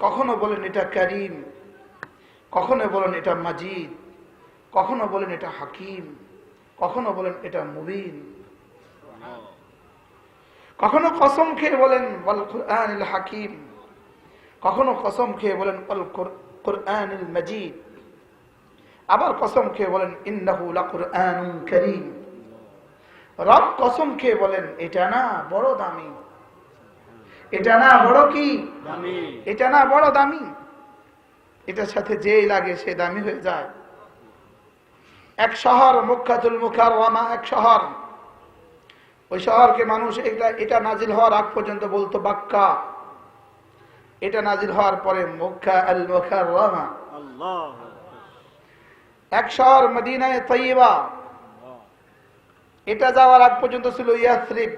কখনো বলেন এটা করিম, কখনো বলেন এটা মাজিদ, কখনো বলেন এটা হাকিম, কখনো বলেন এটা মুবিন। কখনো কসম খেয়ে বলেন কুরআনিল হাকিম। কখনো কসম খেয়ে বলেন কুর- মাজিদ। আবার কসম খেয়ে বলেন লাকুরআনুন কারীম। রব কসম খেয়ে বলেন, এটা না, বড় দামি। এটা না বড় কি? এটা না বড় দামি। এটার সাথে যেই লাগে সে দামি হয়ে যায়। এক শহর মুখাতুল মুখার এক শহর। ওই শহরকে মানুষ এটা এটা নাজিল হওয়ার আগ পর্যন্ত বলতো বাক্কা। এটা নাজিল হওয়ার পরে মুখা আল মুখার এক শহর মদিনায় তৈবা এটা যাওয়ার আগ পর্যন্ত ছিল ইয়াসরিফ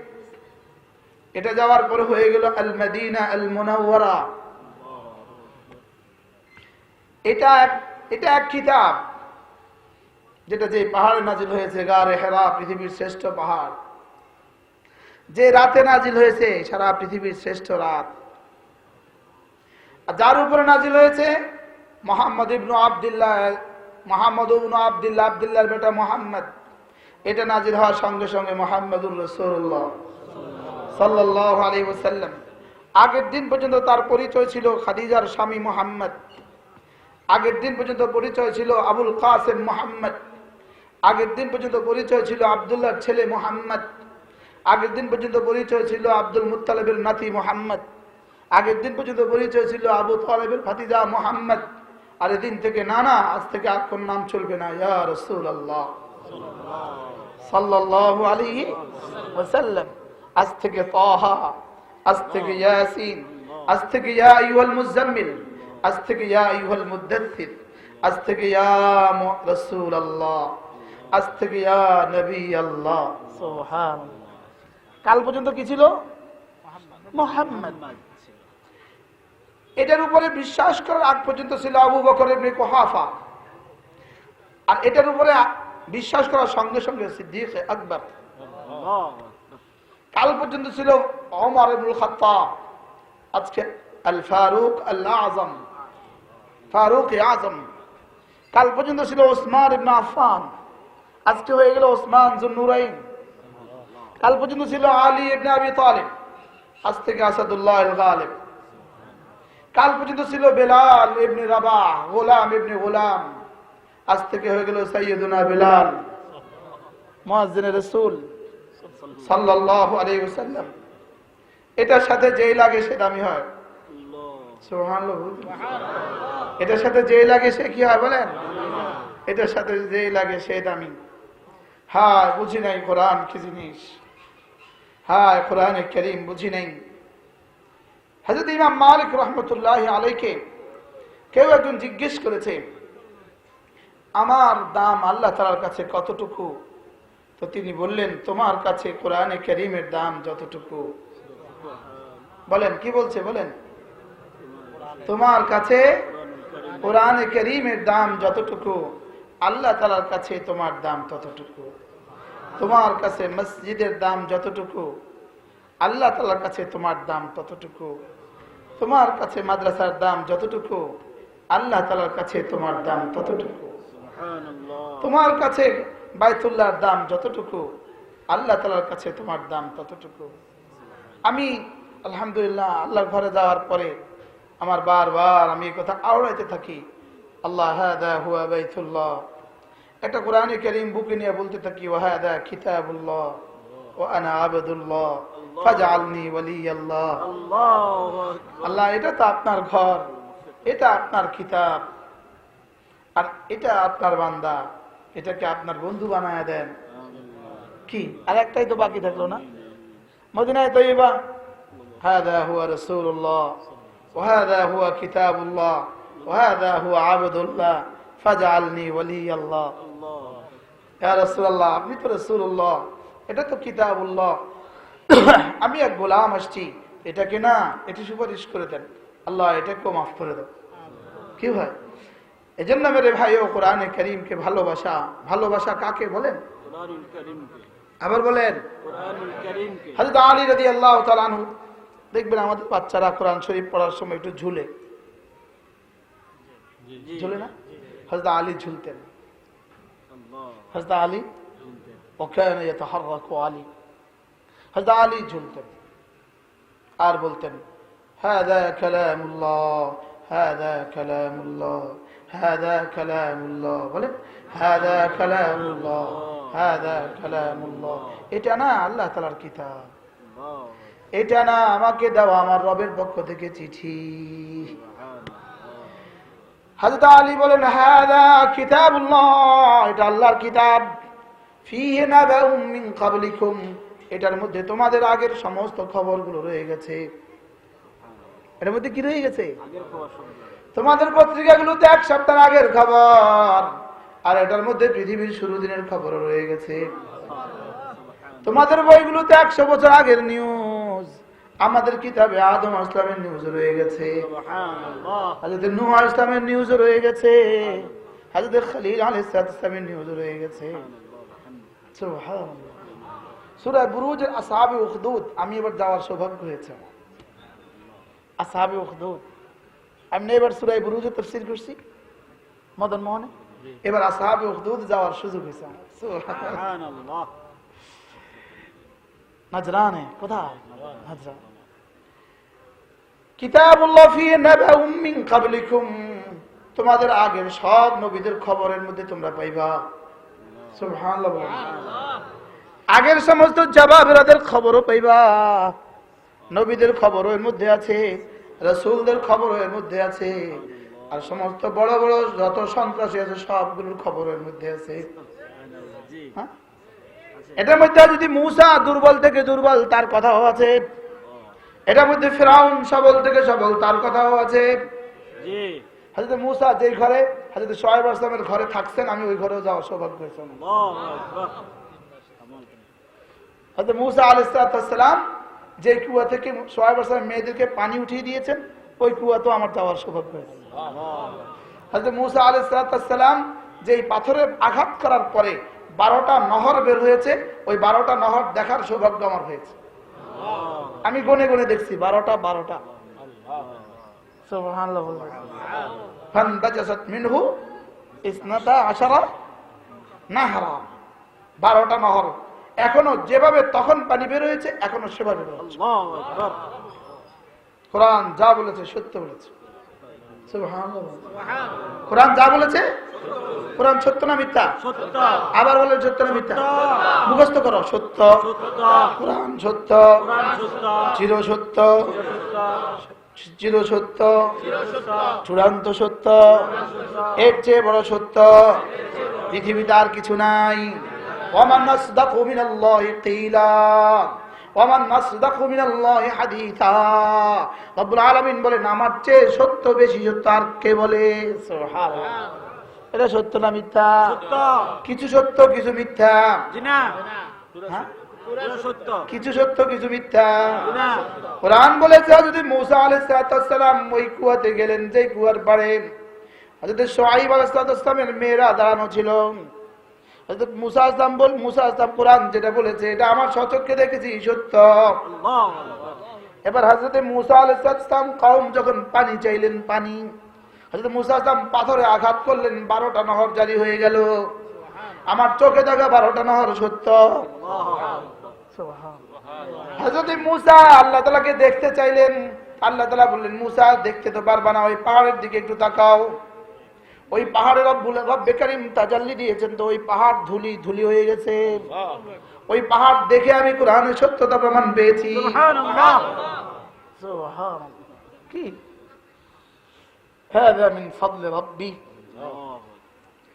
এটা যাওয়ার পরে হয়ে গেল আল মদিনা আল মুনাওয়ারা এটা এটা এক কিতাব যেটা যে পাহাড়ে নাজিল হয়েছে, গারে হেরা, পৃথিবীর শ্রেষ্ঠ পাহাড়। যে রাতে নাজিল হয়েছে, সারা পৃথিবীর শ্রেষ্ঠ রাত। যার উপরে নাজিল হয়েছে, মোহাম্মদ ইবনু আবদুল্লাহ, মোহাম্মদ ইবনু আবদুল্লাহ, আবদুল্লাহর বেটা মোহাম্মদ। এটা নাজিল হওয়ার সঙ্গে সঙ্গে মোহাম্মদুর রসুল্লাহ সাল্লাহ আলী ওসাল্লাম আগের দিন পর্যন্ত তার পরিচয় ছিল খাদিজার স্বামী মোহাম্মদ। আগের দিন পর্যন্ত পরিচয় ছিল আবুল কাসেম মোহাম্মদ। আগের দিন পর্যন্ত পরিচয় ছিল আবদুল্লাহর ছেলে মোহাম্মদ। আগের দিন পর্যন্ত পরিচয় ছিল আব্দুল মুতালেবের নাতি মোহাম্মদ। আগের দিন পর্যন্ত পরিচয় ছিল আবু তালেবের ফাতিজা মোহাম্মদ। আর এদিন থেকে না না, আজ থেকে আর কোন নাম চলবে না। ইয়া রসুল আল্লাহ সাল্লাল্লাহু আলাইহি ওয়াসাল্লাম। আজ থেকে তাহা আজ থেকে ইয়াসিন আজ থেকে ইয়া আইয়ুহাল মুজাম্মিল আজ থেকে ইয়া আইয়ুহাল মুদাথথির আজ থেকে ইয়া রাসূল আল্লাহ আজ থেকে ইয়া নবী আল্লাহ সুবহানাল্লাহ। কাল পর্যন্ত কি ছিল? মোহাম্মদ। এটার উপরে বিশ্বাস করার আগ পর্যন্ত ছিল আবু বকরের ইবনে কুহাফা। আর এটার উপরে বিশ্বাস করার সঙ্গে সঙ্গে সিদ্দিক আকবর। কাল পর্যন্ত ছিল ওমর ইবনুল খাত্তাব। আজকে আল ফারুক আল্লাহ আজম। ফারুক আজম। কাল পর্যন্ত ছিল ওসমান ইবনে আফফান। আজকে হয়ে গেল ওসমান জুন্নুরাইন। কাল পর্যন্ত ছিল আলী ইবনে আবি তালিব। আজ থেকে আসাদুল্লাহ গালিব। কাল পর্যন্ত ছিল বেলাল ইবনে রাবাহ, গোলাম ইবনে গোলাম। আজ থেকে হয়ে গেল সৈয়দুনা বেলাল। মুয়াজ্জিন রাসূল। ওয়াসাল্লাম। এটার সাথে যেই লাগে সে দামি হয়। এটার সাথে যেই লাগে সে কি হয় বলেন? এটার সাথে যেই লাগে সে দামি। হ্যাঁ বুঝি নাই কোরআন কি জিনিস। হ্যাঁ কোরআন করিম বুঝি নাই। হাজরত ইমাম মালিক রহমতুল্লাহ আলাইকে কেউ একজন জিজ্ঞেস করেছে আমার দাম আল্লাহ তালার কাছে কতটুকু? তো তিনি বললেন, তোমার কাছে কোরআনে করিমের দাম যতটুকু? বলেন, কি বলছে বলেন? তোমার কাছে কোরআনে করিমের দাম যতটুকু, আল্লাহ তালার কাছে তোমার দাম ততটুকু। তোমার কাছে মসজিদের দাম যতটুকু, আল্লাহ তালার কাছে তোমার দাম ততটুকু। তোমার কাছে মাদ্রাসার দাম যতটুকু, আল্লাহ তালার কাছে তোমার দাম ততটুকু। তোমার কাছে বাইতুল্লাহর দাম যতটুকু, আল্লাহ তালার কাছে তোমার দাম ততটুকু। আমি, আলহামদুলিল্লাহ, আল্লাহর ঘরে যাওয়ার পরে আমার বারবার আমি এই কথা আওড়াইতে থাকি, আল্লাহ হুয়া বাইতুল্লাহ। একটা কোরআনে করিম বুকে নিয়ে বলতে থাকি ওয়াহাদা কিতাবুল্লাহ ও আনা আবেদুল্লাহ ওয়ালিয়াল্লাহ। আল্লাহ, এটা তো আপনার ঘর, এটা আপনার কিতাব, আর এটা আপনার বান্দা। এটাকে আপনার বন্ধু বানায় দেন কি আর একটাই তো বাকি থাকলো না মদিনায় তৈবা هذا هو رسول الله وهذا هو كتاب الله وهذا هو عبد الله فاجعلني ولي الله يا رسول الله আপনি তো রাসূলুল্লাহ এটা তো কিতাবুল্লাহ আমি এক গোলাম আসছি এটাকে না এটি সুপারিশ করে দেন আল্লাহ এটাকেও মাফ করে দেন কি হয় এই জন্য মেরে ভাই ও কোরআনে করিমকে ভালোবাসা। ভালোবাসা কাকে বলেন? আবার বলেন হজরত আলী রদি আল্লাহ তালানহু দেখবেন আমাদের বাচ্চারা কোরআন শরীফ পড়ার সময় একটু ঝুলে। ঝুলে না? হজদা আলী ঝুলতেন। হজদা আলী ওখানে যেত হরকো আলী। হজদা আলী ঝুলতেন। আর বলতেন হ্যাঁ দা কালামুল্লাহ হ্যাঁ দা কালামুল্লাহ। হাদা কালামুল্লাহ বলে হাদা কালামুল্লাহ হাদা কালামুল্লাহ। এটা না আল্লাহ তালার কিতাব। এটা না আমাকে দাও আমার রবের পক্ষ থেকে চিঠি। হাজরত আলী বলেন হাদা কিতাবুল্লাহ এটা আল্লাহর কিতাব। ফিহে নাবাউম মিন ক্বাবলিকুম এটার মধ্যে তোমাদের আগের সমস্ত খবরগুলো রয়ে গেছে। এটার মধ্যে কি রয়ে গেছে? আগের খবর তোমাদের পত্রিকাগুলোতে এক সপ্তাহ আগের খবর। আর এটার মধ্যে পৃথিবীর শুরু দিনের খবর রয়ে গেছে। তোমাদের বইগুলোতে একশো বছর আগের নিউজ। আমাদের কিতাবে আদম ইসলামের নিউজ রয়ে গেছে। হাজরত নিউজ রয়ে গেছে। হাজরত খলিল আলাইহিস ইসলামের নিউজ রয়ে গেছে। সুবহানাল্লাহ। সূরা বুরুজের আসহাবে আমি এবার যাওয়ার সৌভাগ্য হয়েছে। আসহাবে উখদুদ আমি না এবার সূরা বুরুজে তাফসীর করছি মদন মোহনে। এবার আসহাবে উখদুদ যাওয়ার সুযোগ হয়েছে নাজরানে কোথায়? নাজরান। কিতাবুল্লাহ ফি নাবাউম মিন ক্বাবলিকুম। তোমাদের আগের সব নবীদের খবরের মধ্যে তোমরা পাইবা। সুবহানাল্লাহ। আগের সমস্ত জবাবেরাদের খবরও পাইবা। নবীদের খবরও এর মধ্যে আছে রাসূলদের খবরও এর মধ্যে আছে। আর সমস্ত বড় বড় যত সন্ত্রাসী আছে সবগুলোর খবর এর মধ্যে আছে। হ্যাঁ? এটার মধ্যে যদি মূসা দুর্বল থেকে দুর্বল তার কথাও আছে। এটার মধ্যে ফেরাউন সবল থেকে সবল তার কথাও আছে। হাজরত মূসা যেই ঘরে হাজরত সোহেব আসলামের ঘরে থাকছেন আমি ওই ঘরেও যাওয়া সৌভাগ্য হয়েছে মুসা আলাইসালাম যে কুয়া থেকে সোহেব আসলামের মেয়েদেরকে পানি উঠিয়ে দিয়েছেন, ওই কুয়া তো আমার যাওয়ার সৌভাগ্য হয়েছে হয়তো মুসা আলাইসালাম যে এই পাথরে আঘাত করার পরে বারোটা নহর বের হয়েছে, ওই বারোটা নহর দেখার সৌভাগ্য আমার হয়েছে। আমি গনে গনে দেখছি, বারোটা বারোটা। মিনহু বারোটা নহর এখনও যেভাবে তখন পানি বের হয়েছে এখনও সেভাবে কোরআন যা বলেছে সত্য বলেছে। কোরআন যা বলেছে কোরআন সত্য না মিথ্যা? আবার বলে সত্য না মিথ্যা? মুখস্থ করো সত্য। কোরআন সত্য। চির সত্য। চির সত্য। চূড়ান্ত সত্য। এর চেয়ে বড় সত্য। পৃথিবীতে আর কিছু নাই। ওমান নাসদাকু মিনাল্লাহি কিলা ওমান নাসদাকু মিনাল্লাহি হাদিসা। রব্বুল আলামিন বলেন আমার চেয়ে সত্য বেশি সত্য আর কে বলে? সুবহানাল্লাহ। এটা সত্য না মিথ্যা? কিছু সত্য কিছু মিথ্যা। হ্যাঁ? কিছু সত্য কিছু মিথ্যা। কোরআন বলেছে যদি মুসা আলাইসালাম ওই কুয়াতে গেলেন যে কুয়ার পাড়ে যদি সোহাইব আলাইসালামের মেয়েরা দাঁড়ানো ছিল। হযরত মুসা আসলাম বল মুসা আসলাম কোরআন যেটা বলেছে এটা আমার সচক্ষে দেখেছি সত্য। এবার হজরত মুসা আলাইসালাম কম যখন পানি চাইলেন পানি হজরত মুসা আসলাম পাথরে আঘাত করলেন বারোটা নহর জারি হয়ে গেল। আমার চোখে দেখা বারোটা নহর সত্য। হজরত মুসা আল্লাহ তালাকে দেখতে চাইলেন। আল্লাহ তালা বললেন মুসা দেখতে তো পারবা না ওই পাহাড়ের দিকে একটু তাকাও। ওই পাহাড়ের রব্বুল রব বেকারিম তাজাল্লি দিয়েছেন তো ওই পাহাড় ধুলি ধুলি হয়ে গেছে। ওই পাহাড় দেখে আমি কোরআনের সত্যতা প্রমাণ পেয়েছি।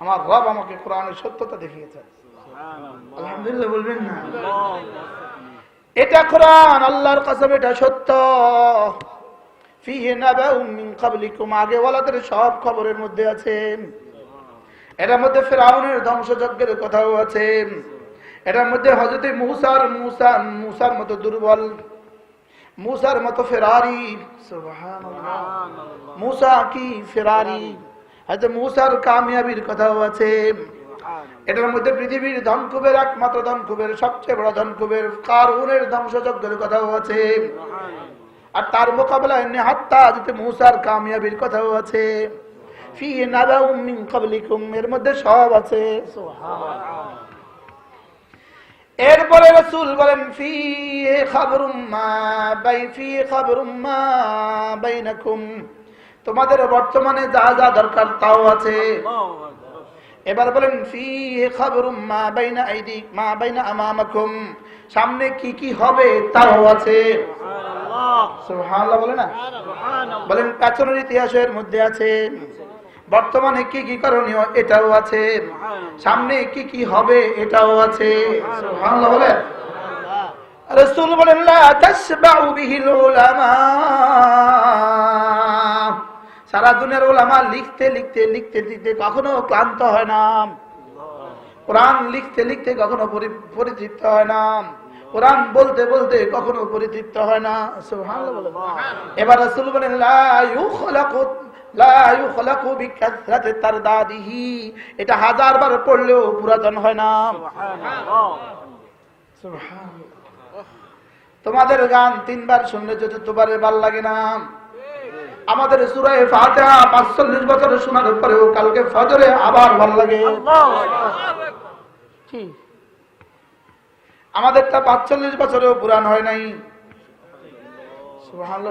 আমার রব আমাকে কোরআনের সত্যতা দেখিয়েছেন। আলহামদুলিল্লাহ বলবেন না? এটা কোরআন আল্লাহর কাছে এটা সত্য। আগে ওয়ালাদের সব খবরের মধ্যে আছে। এটার মধ্যে ফেরাউনের ধ্বংসযজ্ঞের কথাও আছে। এটার মধ্যে হযরতে মুসার মুসা মুসার মতো দুর্বল মুসার মতো ফেরারি। মুসা কি ফেরারি? হয়তো মুসার কামিয়াবির কথাও আছে। এটার মধ্যে পৃথিবীর ধনকুবের একমাত্র ধনকুবের সবচেয়ে বড় ধনকুবের কারুনের ধ্বংসযজ্ঞের কথাও আছে। আর তার মোকাবেলায় মুসার কামিয়াবির কথাও আছে। ফি এর মধ্যে সব আছে। এরপরে রাসূল বলেন, ফি বাই, ফি তোমাদের বর্তমানে যা যা দরকার তাও আছে। এবার বলেন, ফি খাবরুম মা বাইনা মা বাইনা আমামাকুম, সামনে কি কি হবে তাও আছে। বলে না? বলেন ইতিহাসের মধ্যে আছে। বর্তমানে কি কি করণীয়, এটাও আছে। সামনে কি কি হবে, এটাও আছে। সুবহানাল্লাহ রাসূল বলেন, লা তাসবাউ উলামা। সারা দুনিয়ার ওলামা লিখতে লিখতে লিখতে লিখতে কখনো ক্লান্ত হয় না। কোরআন লিখতে লিখতে কখনো পরি- পরিতৃপ্ত হয় না। কোরআন বলতে বলতে কখনো পরিতৃপ্ত হয় না। এবার রাসূল বলেন এটা হাজার বার পড়লেও পুরাতন হয় না। তোমাদের গান তিনবার শুনলে চতুর্থবারে ভালো লাগে না। আমাদের সুরায় ফাতিহা পাঁচচল্লিশ বছরে শোনার পরেও কালকে ফজরে আবার ভালো লাগে। কি আমাদেরটা পাঁচচল্লিশ বছরেও পুরান হয় নাই।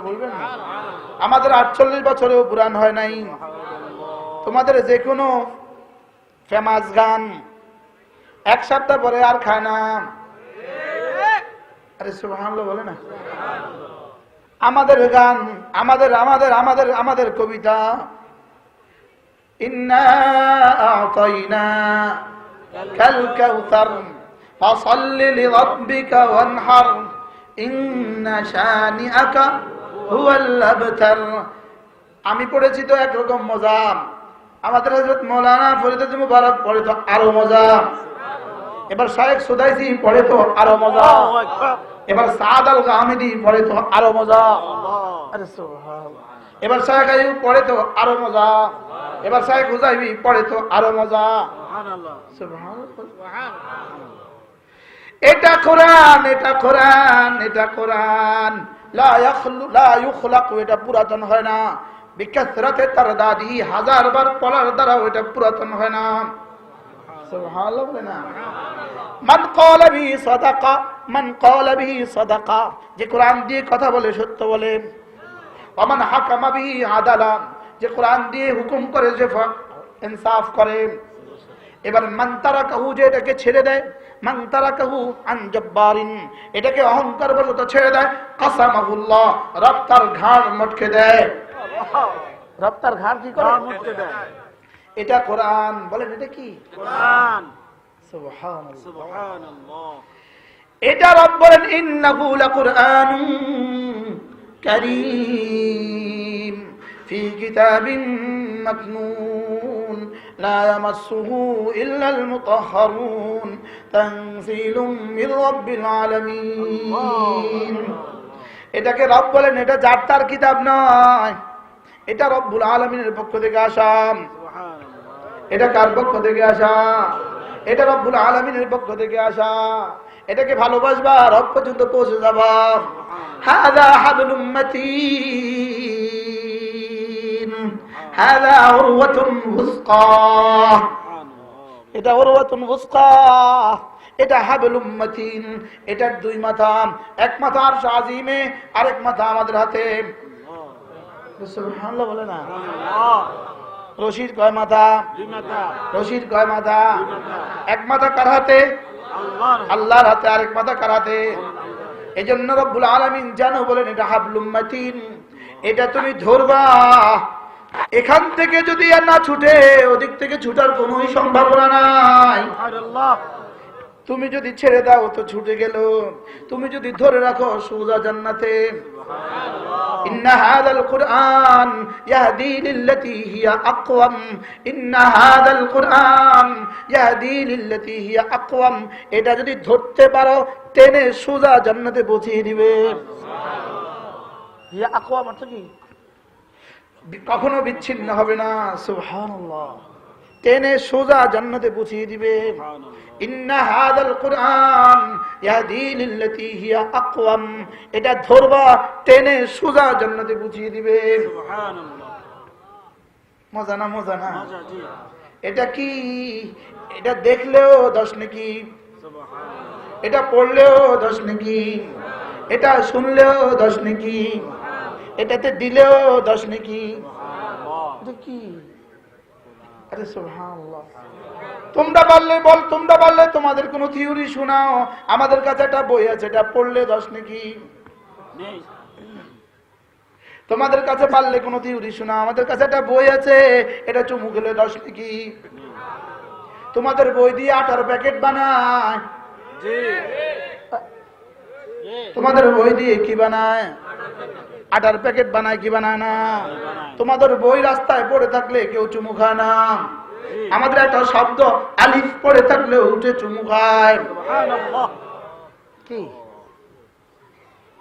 বলবেন? আমাদের আটচল্লিশ বছরেও পুরান হয় নাই। তোমাদের যে কোনো ফেমাস গান এক সপ্তাহ পরে আর খায় না। আরে সুবহানাল্লাহ বলে না। আমাদের গান, আমাদের আমাদের আমাদের আমাদের কবিতা। ইন্না আতাইনা কাল কাউসার ফাসাল্লি লিরাব্বিকা ওয়ানহার ইন্না শানিআকা হুয়াল আবতার আমি পড়েছি তো একরকম মজা। আমাদের হযরত মাওলানা ফরিদ মুবারক পড়ে তো আরও মজা। এবার শায়েখ সুদাইসি পড়ে তো আরও মজা। এবার সাদ আল গামিদি পড়ে তো আরও মজা। আরে সুবহানাল্লাহ। এবার শায়েখ আইয়ুব পড়ে তো আরও মজা। এবার শায়েখ হুজাইবি পড়ে তো আরও মজা। সুবহানাল্লাহ। এটা কোরআন এটা কোরআন এটা কোরআন। এটা পুরাতন হয় না। বিকাসরাতে তার দাদি হাজার বার পড়ার দ্বারা এটা পুরাতন হয় না। মান ক্বালা বিহি সাদাকা, মান ক্বালা বিহি সাদাকা। যে কোরআন দিয়ে কথা বলে, সত্য বলে। ওমান হাকামা বিহি আদালা, যে কোরআন দিয়ে হুকুম করে, যে ইনসাফ করে। এবার মান্তারা কাহু যে এটাকে ছেড়ে দেয় মান্তারা কাহু আনজব্বারিন এটাকে অহংকার বলতো ছেড়ে দেয়। কাসামাহুল্লাহ রপ্তার ঘাড় মটকে দেয়। রপ্তার ঘাড় কি করে? এটা কোরআন। বলেন এটা কি? সুবহানাল্লাহ। এটা রব বলেন ইন্নাহু লাকুরআনুন কারীম। ফি কিতাবিন মাকনুন লা ইয়ামাসসুহু ইল্লাল মুতাহহারুন তানসীলুম মির রাব্বিল আলামিন এটাকে রব বলেন এটা যার তার কিতাব নয়। এটা রব্বুল আলামিনের পক্ষ থেকে আসা। এটা কার পক্ষ থেকে আসা? এটা রব্বুল আলমিনের পক্ষ থেকে আসা। এটাকে ভালোবাসবা রব পর্যন্ত পৌঁছে যাবা। হাদা হাবলুম মাতিন। এটা উসকা এটা হাবলুম মাতিন এটার দুই মাথা এক মাথা আর আরেক মাথা আমাদের হাতে। বলে না? রশিদ কয় মাথা? রশিদ কয় মাথা? এক মাথা কার হাতে? আল্লাহর। হাতে। আরেক মাথা কার হাতে? এই জন্য রব্বুল আলমিন জানো বলেন এটা হাবলুম মাতিন এটা তুমি ধরবা। এখান থেকে যদি আর না ছুটে ওদিক থেকে ছুটার কোন সম্ভাবনা নাই। তুমি যদি ছেড়ে দাও তো ছুটে গেল। তুমি যদি ধরে রাখো সুজা জান্নাতে। এটা যদি ধরতে পারো টেনে সুজা জান্নাতে পৌঁছে দিবে। আকোয়াম আকওয়াম অর্থ কি? কখনো বিচ্ছিন্ন হবে না সুবহানাল্লাহ। টেনে সোজা জান্নাতে পৌঁছিয়ে দিবে। ইন্না হাদাল কুরআন ইয়াহদি লিল্লাতি হিয়া আকওয়াম। এটা ধরবা টেনে সোজা জান্নাতে পৌঁছিয়ে দিবে। মজা না মজা না? মজা জি। এটা কি? এটা দেখলেও দশ নাকি? এটা পড়লেও দশ নাকি? এটা শুনলেও দশ নাকি? এটাতে দিলেও দশ নাকি কি? আরে সুবহানাল্লাহ। তোমরা পারলে বল তোমরা পারলে তোমাদের কোনো থিওরি শোনাও। আমাদের কাছে একটা বই আছে এটা পড়লে দশ নাকি তোমাদের কাছে পারলে কোনো থিওরি শোনাও। আমাদের কাছে একটা বই আছে এটা চুমু খেলে দশ নাকি তোমাদের বই দিয়ে আটার প্যাকেট বানায়। তোমাদের বই দিয়ে কি বানায়? আটার প্যাকেট বানায় কি বানায় না? তোমাদের বই রাস্তায় পড়ে থাকলে কেউ চুমু খায় না। আমাদের একটা শব্দ আলিফ পড়ে থাকলে উঠে চুমু খায়। কি?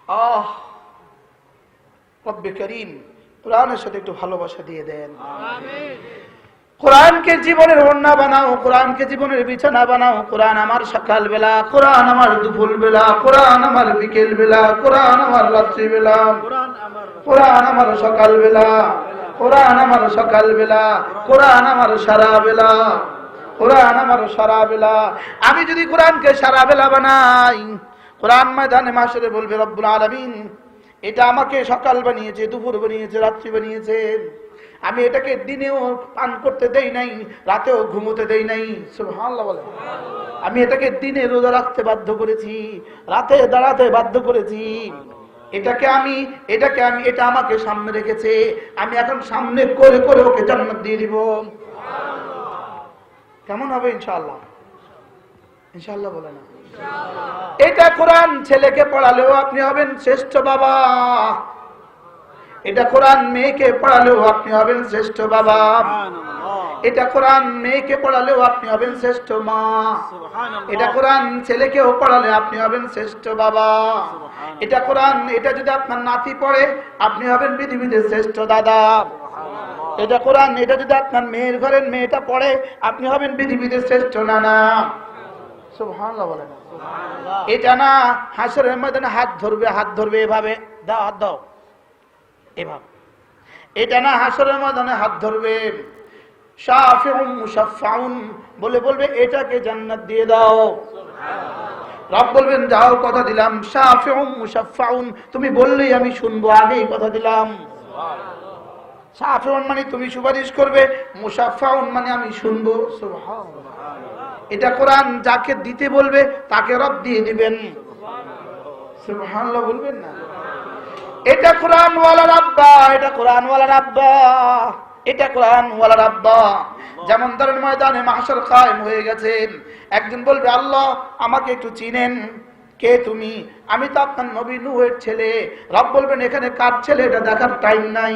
আহ রব্বে করিম কোরআনের সাথে একটু ভালোবাসা দিয়ে দেন। কোরআনকে জীবনের অন্যা বানাও, কোরআনকে জীবনের বিছানা বানাও, কোরআন আমার সকাল বেলা কোরআন আমার দুপুর বেলা কোরআন আমার বিকেল বেলা কোরআন আমার রাত্রি বেলা কোরআন আমার সকাল বেলা কোরআন আমার সকাল বেলা কোরআন আমার সারা বেলা কোরআন আমার সারা বেলা আমি যদি কোরআনকে সারা বেলা বানাই, কোরআন ময়দানে মাসরে বলবে, রব্বুল আলামিন, এটা আমাকে সকাল বানিয়েছে, দুপুর বানিয়েছে, রাত্রি বানিয়েছে। আমি এটাকে দিনেও পান করতে দেই নাই রাতেও ঘুমোতে দেই নাই। সুবহানাল্লাহ বলে। আমি এটাকে দিনে রোজা রাখতে বাধ্য করেছি রাতে দাঁড়াতে বাধ্য করেছি। এটাকে আমি এটাকে আমি এটা আমাকে সামনে রেখেছে। আমি এখন সামনে করে করে ওকে জান্নাত দিয়ে দিব। কেমন হবে ইনশাআল্লাহ? ইনশাআল্লাহ বলে না। এটা কোরআন ছেলেকে পড়ালেও আপনি হবেন শ্রেষ্ঠ বাবা। এটা কোরআন মেয়েকে পড়ালেও আপনি হবেন শ্রেষ্ঠ বাবা। এটা কোরআন মেয়েকে পড়ালেও আপনি হবেন শ্রেষ্ঠ মা। এটা কোরআন ছেলেকেও পড়ালে আপনি হবেন শ্রেষ্ঠ বাবা। এটা কোরআন এটা যদি আপনার নাতি পড়ে আপনি হবেন পৃথিবীতে শ্রেষ্ঠ দাদা। এটা কোরআন এটা যদি আপনার মেয়ের ঘরের মেয়েটা পড়ে আপনি হবেন পৃথিবীতে শ্রেষ্ঠ নানা। সুবহানাল্লাহ। এটা না হাসরের ময়দানে হাত ধরবে হাত ধরবে এভাবে। দাও হাত দাও। এভাবে। এটা না হাসরের ময়দানে হাত ধরবে। বলে বলবে এটাকে জান্নাত দিয়ে দাও। রব বলবেন যাও কথা দিলাম। শাফিউন মুশাফফাউন তুমি বললেই আমি শুনব আগেই কথা দিলাম। শাফিউন মানে তুমি সুপারিশ করবে মুশাফফাউন মানে আমি শুনব। এটা কোরআন যাকে দিতে বলবে তাকে রব দিয়ে দিবেন। সুবহানাল্লাহ বলবেন না? এটা কোরআন ওয়ালার আব্বা, এটা কোরআন ওয়ালার আব্বা, এটা কোরআন ওয়ালার আব্বা। যেমন ধরেন ময়দানে মাহশর কায়েম হয়ে গেছেন একদিন বলবে, আল্লাহ, আমাকে একটু চিনেন। কে তুমি? আমি তো আপনার নবী নুহের ছেলে। রব বলবেন, এখানে কার ছেলে? এটা দেখার টাইম নাই।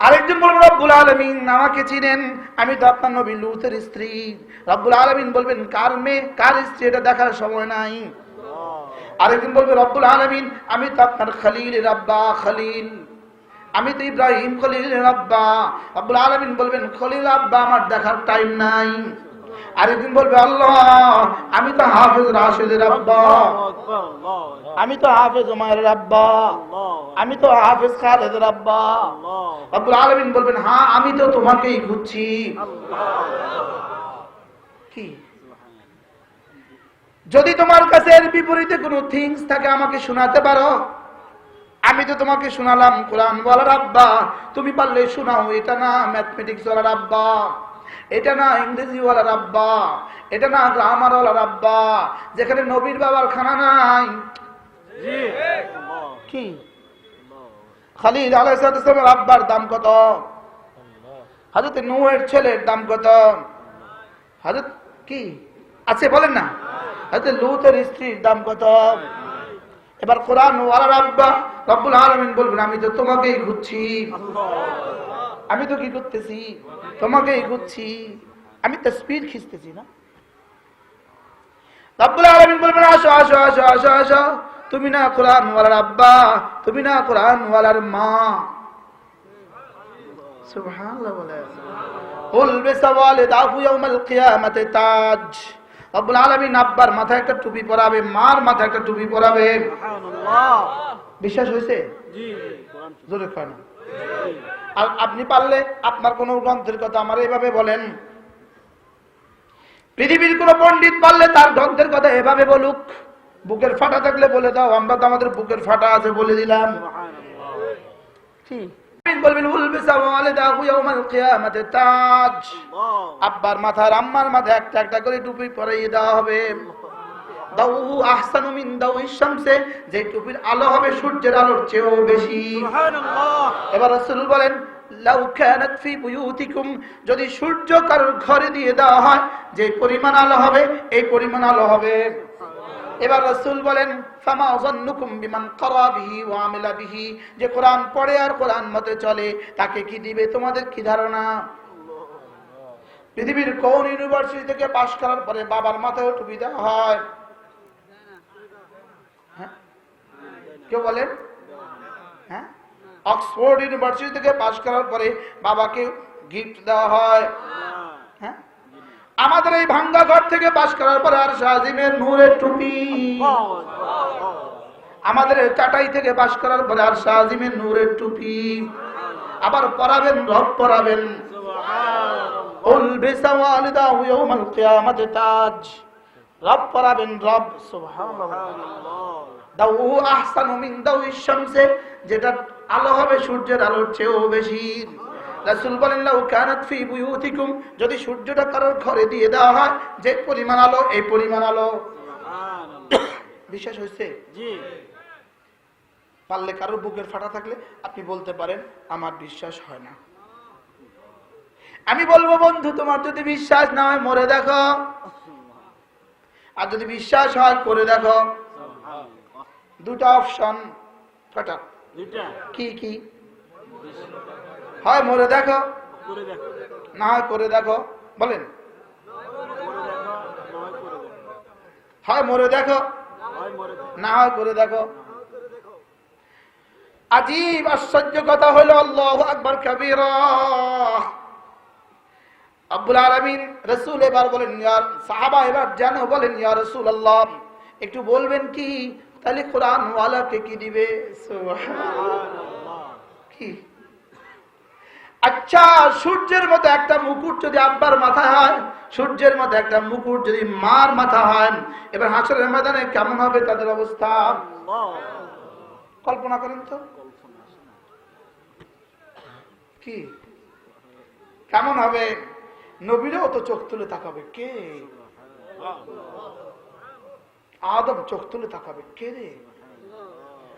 আরেকজন বলবেন রব্বুল আলমিন, আমাকে চিনেন। আমি তো আপনার নবী লুতের স্ত্রী। রব্বুল আলমিন বলবেন, কার মেয়ে? কার স্ত্রী? এটা দেখার সময় নাই। আরেকজন বলবে, রব্বুল আলমিন, আমি তো আপনার খালিল রাব্বা খালিল। আমি তো ইব্রাহিম খলিল রাব্বা রব্বুল আলমিন বলবেন, খলিল আব্বা, আমার দেখার টাইম নাই। আরেকদিন বলবে, আল্লাহ, আমি তো হাফেজ রাশেদের আব্বা। আমি তো হাফেজ উমায়ের আব্বা। আমি তো হাফেজ খালেদের আব্বা। রব্বুল আলমিন বলবেন হ্যাঁ আমি তো তোমাকেই খুঁজছি। কি? যদি তোমার কাছে এর বিপরীতে কোনো থিংস থাকে আমাকে শোনাতে পারো? আমি তো তোমাকে শোনালাম কোরআন বলার আব্বা। তুমি পারলে শোনাও এটা না ম্যাথমেটিক্স ওয়ালার আব্বা। এটা না ইংরেজি ওয়ালার আব্বা। এটা না গ্রামার ওয়ালার আব্বা। যেখানে নবীর বাবার খানা নাই। কি? খালিল আলাইসালামের আব্বার দাম কত? হাজরত নুয়ের ছেলের দাম কত? হাজরত কি? আছে বলেন না। হাজরত লুতের স্ত্রীর দাম কত? এবার কোরআন রব্বুল বলবেন, আমি তো তোমাকেই ঘুরছি আমি তো কি করতেছি? তোমাকেই ঘুরছি আমি তো স্পিড খিচতেছি না। রব্বুল আলমিন বলবেন, আসো আসো আসো আসো আসো। তুমি না কোরআন ওয়ালার আব্বা তুমি না কোরআন ওয়ালার মা। সুবহানাল্লাহ বলে। বলবে সওয়ালে, দাহু ইয়াউমাল কিয়ামাতে তাজ। রব্বুল আলামিন আব্বার মাথায় একটা টুপি পরাবে মার মাথায় একটা টুপি পরাবে। বিশ্বাস হয়েছে? জোরে কয় না। আর আপনি পারলে আপনার কোন গ্রন্থের কথা আমার এভাবে বলেন। পৃথিবীর কোন পণ্ডিত পারলে তার গ্রন্থের কথা এভাবে বলুক। বুকের ফাটা থাকলে বলে দাও আমরা তো আমাদের বুকের ফাটা আছে বলে দিলাম। কি বলবেন তাজ। আব্বার মাথার আম্মার মাথায় একটা একটা করে টুপি পরিয়ে দেওয়া হবে। যে টুপির আলো হবে সূর্যের আলোর চেয়েও বেশি। এবার রাসূল বলেন যদি সূর্য কারোর ঘরে দিয়ে দেওয়া হয় যে পরিমাণ আলো হবে এই পরিমাণ আলো হবে। এবার রাসূল বলেন ফামা যান্নুকুম বিমান ক্বারা বিহি ওয়া বিহি। যে কোরআন পড়ে আর কোরআন মতে চলে, তাকে কি দিবে তোমাদের কি ধারণা? পৃথিবীর কোন ইউনিভার্সিটি থেকে পাশ করার পরে বাবার মাথায় টুপি দেওয়া হয়? হ্যাঁ? কেউ বলেন? হ্যাঁ? অক্সফোর্ড ইউনিভার্সিটি থেকে পাশ করার পরে বাবাকে গিফট দেওয়া হয়। হ্যাঁ? আমাদের এই ভাঙ্গা ঘর থেকে পাশ করার পরে আর শাহিমের নূরের টুপি। আমাদের চাটাই থেকে বাস করার পরে আর শাহিমের নূরের টুপি। আবার পরাবেন রব পরাবেন। তাজ। রব পরাবেন রব। সুবহানাল্লাহ। যেটা আলো হবে সূর্যের আলোর চেয়েও বেশি। রাসূল বলেন ফি বুয়ুতিকুম যদি সূর্যটা কারোর ঘরে দিয়ে দেওয়া হয় যে পরিমাণ আলো এই পরিমাণ আলো। বিশ্বাস হয়েছে জি। পারলে কারোর বুকের ফাটা থাকলে আপনি বলতে পারেন আমার বিশ্বাস হয় না। আমি বলব বন্ধু তোমার যদি বিশ্বাস না হয় মরে দেখো। আর যদি বিশ্বাস হয় করে দেখো। দুটা অপশন। কটা কি কি? হয় মরে দেখো। না হয় করে দেখো। বলেন। হয় মরে দেখো। না হয় করে দেখো। আজীব আশ্চর্য কথা হলো আল্লাহ আকবর কবির। আব্বুল আলমিন রসুল এবার বলেন ইয়ার সাহাবা এবার জানো বলেন ইয়া রসুল আল্লাহ একটু বলবেন কি? তাহলে কোরআন ওয়ালাকে কি দিবে? কি? আচ্ছা সূর্যের মতো একটা মুকুট যদি আব্বার মাথা হয় সূর্যের মতো একটা মুকুট যদি মার মাথা হয় এবার হাসরের ময়দানে কেমন হবে তাদের অবস্থা? কল্পনা করেন তো। কি? কেমন হবে? নবীরাও তো চোখ তুলে তাকাবে। কে? আদম চোখ তুলে তাকাবে। কে রে?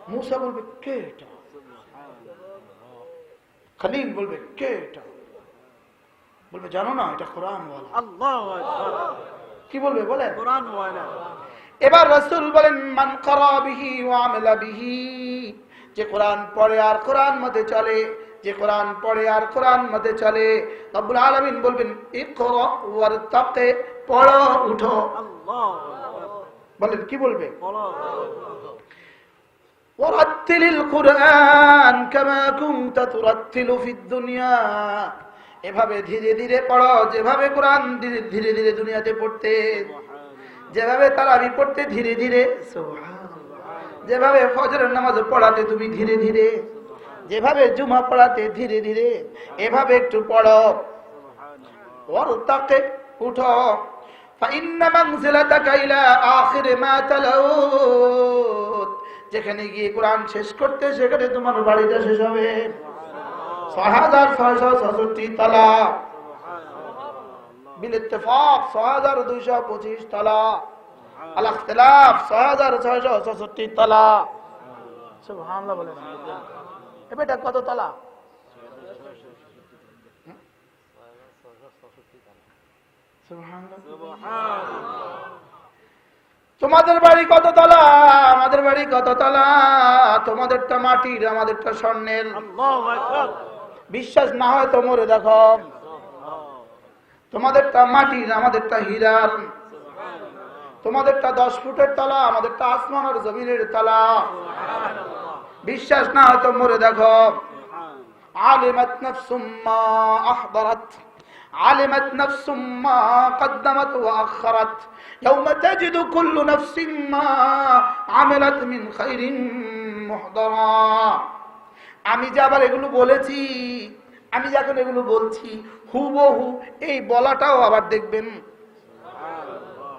মুসা বলবে কে এটা? খালিল বলবে কে এটা? বলবে জানো না এটা কোরআন কি বলবে কোরআন এবার রসুল বলেন মান করা বিহি ওয়ামেলা বিহি? যে কোরআন পড়ে আর কোরআন মতে চলে যে কোরআন পড়ে আর কোরআন মতে চলে রব্বুল আলামিন বলবেন ইকরা ওয়ারতাকে পড়ো উঠো আল্লাহ বলেন কি বলবে বলো ورتل القرآن كما كنت ترتل في الدنيا এভাবে ধীরে ধীরে পড়ো যেভাবে কোরআন ধীরে ধীরে ধীরে দুনিয়াতে পড়তে যেভাবে তারাবি পড়তে ধীরে ধীরে সুবহানাল্লাহ। যেভাবে ফজরের নামাজ পড়াতে তুমি ধীরে ধীরে যেভাবে জুমা পড়াতে ধীরে ধীরে এভাবে একটু পড়ো। ওর তাকে উঠো। যেখানে গিয়ে কোরআন শেষ করতে সেখানে তোমার বাড়িটা শেষ হবে। ছয় হাজার ছয়শো ছয়ষট্টি তালা। বিলেত্তেফাক ছয় হাজার পঁচিশ তালা। আলাখ তেলাফ হাজার ছয়শো ছয়ষট্টি তলা। বলে। কত তলা? তোমাদের বাড়ি কত তলা? আমাদের বাড়ি কত তলা? তোমাদেরটা মাটির, আমাদেরটা স্বর্ণের। বিশ্বাস না হয় তো মরে দেখো। তোমাদেরটা মাটির, আমাদেরটা হীরার তোমাদেরটা দশ ফুটের তলা, আমাদেরটা আসমান আর জমিনের তলা। বিশ্বাস না হয় তো মরে দেখো علمت نفس ما أحضرت علمت نفس ما قدمت وأخرت يوم تجد كل نفس ما عملت من خير محضرا আমি যে আবার এগুলো বলেছি আমি যখন এগুলো বলছি হুবহু এই বলাটাও আবার দেখবেন